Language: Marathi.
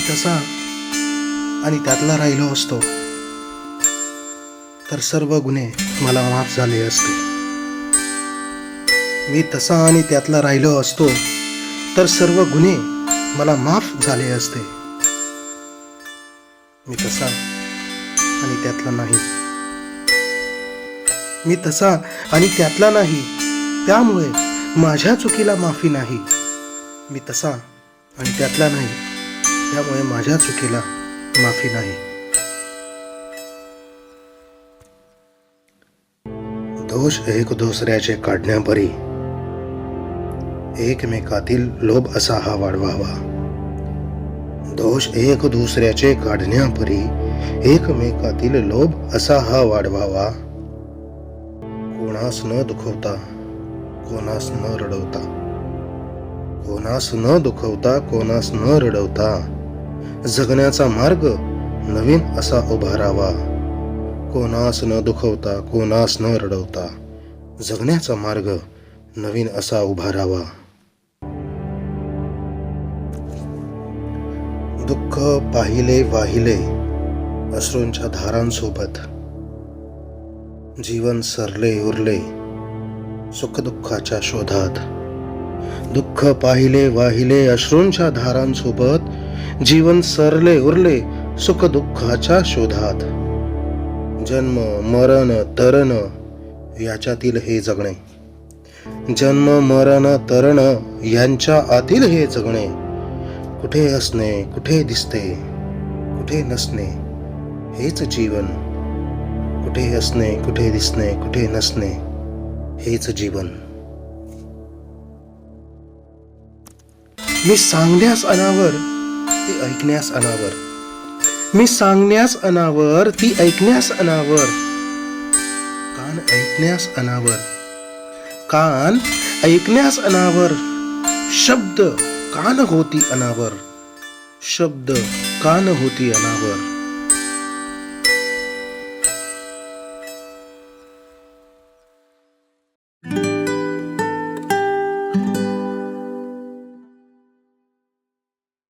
मी तसा आणि त्यातला राहिलो असतो. तर सर्व गुन्हे मला माफ झाले असते मी तसा आणि त्यातला राहिलो असतो तर सर्व गुन्हे मला माफ झाले असते. मी तसा आणि त्यातला नाही. मी तसा आणि त्यातला नाही त्यामुळे माझ्या चुकीला माफी नाही. मी तसा आणि त्यातला नाही. त्यामुळे माझ्या चुकीला माफी नाही. दोष एक दुसऱ्याचे काढण्यापरी एकमेकातील लोभ असा हा वाढवावा. दोष एक दुसऱ्याचे काढण्यापरी एकमेकातील लोभ असा हा वाढवावा. कोणास न दुखवता कोणास न रडवता. कोणास न दुखवता कोणास न रडवता. जगण्याचा मार्ग नवीन असा उभारावा कोणास न दुखवता कोणास न रडवता जगण्याचा मार्ग नवीन असा उभारावा दुःख पाहिले वाहिले अश्रूंच्या धारांसोबत. जीवन सरले उरले सुखदुःखाच्या शोधात. दुःख पाहिले वाहिले अश्रूंच्या धारांसोबत जीवन सरले उरले सुख दुःखाच्या शोधात. जन्म मरण तरण याच्यातील हे जगणे. जन्म मरण तरण यांच्या आतील हे जगणे. कुठे असणे कुठे दिसते कुठे नसणे हेच जीवन. कुठे असणे कुठे दिसणे कुठे नसणे हेच जीवन. मी सांगण्यास अनावर ती ऐकण्यास अनावर. मी सांगण्यास अनावर ती ऐकण्यास अनावर. कान ऐकण्यास अनावर. कान ऐकण्यास अनावर. शब्द कान होती अनावर. शब्द कान होती अनावर.